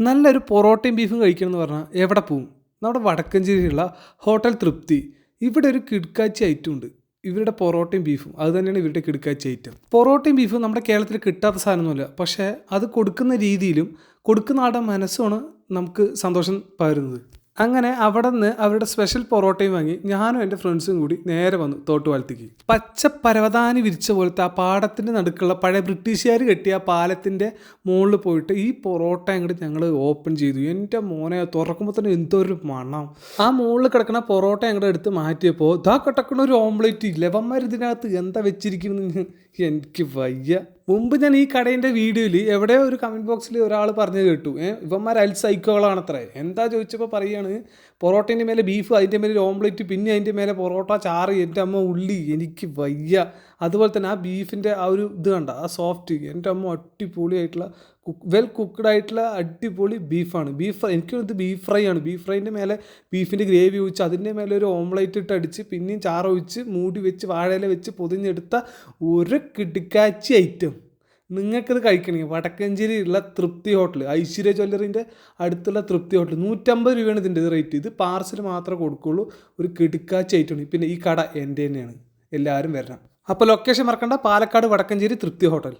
നല്ലൊരു പൊറോട്ടയും ബീഫും കഴിക്കണം എന്ന് പറഞ്ഞാൽ എവിടെ പോവും? നമ്മുടെ വടക്കഞ്ചേരിയിലുള്ള ഹോട്ടൽ തൃപ്തി. ഇവിടെ ഒരു കിടക്കാച്ചി ഐറ്റം ഉണ്ട്. ഇവരുടെ പൊറോട്ടയും ബീഫും അത് തന്നെയാണ് ഇവരുടെ കിടക്കാച്ചി ഐറ്റം പൊറോട്ടയും ബീഫും നമ്മുടെ കേരളത്തിൽ കിട്ടാത്ത സാധനമൊന്നുമില്ല. പക്ഷേ അത് കൊടുക്കുന്ന രീതിയിലും കൊടുക്കുന്ന ആളുടെ മനസ്സുമാണ് നമുക്ക് സന്തോഷം പകരുന്നത്. അങ്ങനെ അവിടെ നിന്ന് അവരുടെ സ്പെഷ്യൽ പൊറോട്ടയും വാങ്ങി ഞാനും എന്റെ ഫ്രണ്ട്സും കൂടി നേരെ വന്നു തോട്ടുപാലത്തേക്ക് പച്ച പരവതാനി വിരിച്ച പോലത്തെ ആ പാടത്തിന്റെ നടുക്കുള്ള പഴയ ബ്രിട്ടീഷുകാർ കെട്ടിയ ആ പാലത്തിന്റെ മുകളിൽ പോയിട്ട് ഈ പൊറോട്ട അങ്ങോട്ട് ഞങ്ങൾ ഓപ്പൺ ചെയ്തു. എന്റെ മോനെ തുറക്കുമ്പോൾ തന്നെ എന്തൊരു മണം. ആ മുകളിൽ കിടക്കുന്ന പൊറോട്ട അങ്ങോട്ട് എടുത്ത് മാറ്റിയപ്പോൾ ഇതാ കിടക്കുന്ന ഒരു ഓംലേറ്റ് ഇല്ലവന്മാർ ഇതിനകത്ത് എന്താ വെച്ചിരിക്കുന്നത് എനിക്ക് വയ്യ. മുമ്പ് ഞാൻ ഈ കടേന്റെ വീഡിയോയിൽ എവിടെയോ ഒരു കമന്റ് ബോക്സിൽ ഒരാൾ പറഞ്ഞു കേട്ടു. ഏഹ് ഇവന്മാർ അൽ സൈക്കോകളാണത്രേ. എന്താ ചോദിച്ചപ്പോൾ പറയുകയാണ് പൊറോട്ടേന്റെ മേലെ ബീഫ് അതിന്റെ മേലെ ഓംലെറ്റ് പിന്നെ അതിന്റെ മേലെ പൊറോട്ട ചാറ് എന്റെ അമ്മ ഉള്ളി എനിക്ക് വയ്യ. അതുപോലെ തന്നെ ആ ബീഫിന്റെ ആ ഒരു ഇത് കണ്ട ആ സോഫ്റ്റ് എന്റെ അമ്മ അടിപൊളിയായിട്ടുള്ള കുക്ക് വെൽ കുക്ക്ഡ് ആയിട്ടുള്ള അടിപൊളി ബീഫാണ് ബീഫ് എനിക്ക് ഇത് ബീഫ് ഫ്രൈ ആണ്. ബീഫ് ഫ്രൈന്റെ മേലെ ബീഫിന്റെ ഗ്രേവി ഒഴിച്ച് അതിന്റെ മേലെ ഒരു ഓംലൈറ്റ് ഇട്ട് അടിച്ച് പിന്നെയും ചാറ് ഒഴിച്ച് മൂടി വെച്ച് വാഴയില വെച്ച് പൊതിഞ്ഞെടുത്ത ഒരു കിടുക്കാച്ചി ഐറ്റം നിങ്ങൾക്കത് കഴിക്കണമെങ്കിൽ വടക്കഞ്ചേരിയിലുള്ള തൃപ്തി ഹോട്ടൽ ഐശ്വര്യ ജ്വല്ലറിന്റെ അടുത്തുള്ള തൃപ്തി ഹോട്ടൽ നൂറ്റമ്പത് രൂപയാണ് ഇതിന്റെ റേറ്റ് ഇത് പാർസൽ മാത്രമേ കൊടുക്കുകയുള്ളൂ ഒരു കിടുക്കാച്ച ഐറ്റമാണ് പിന്നെ ഈ കട എന്റെ തന്നെയാണ്. എല്ലാവരും വരണം. അപ്പോൾ ലൊക്കേഷൻ മറക്കണ്ട. പാലക്കാട് വടക്കഞ്ചേരി തൃപ്തി ഹോട്ടൽ.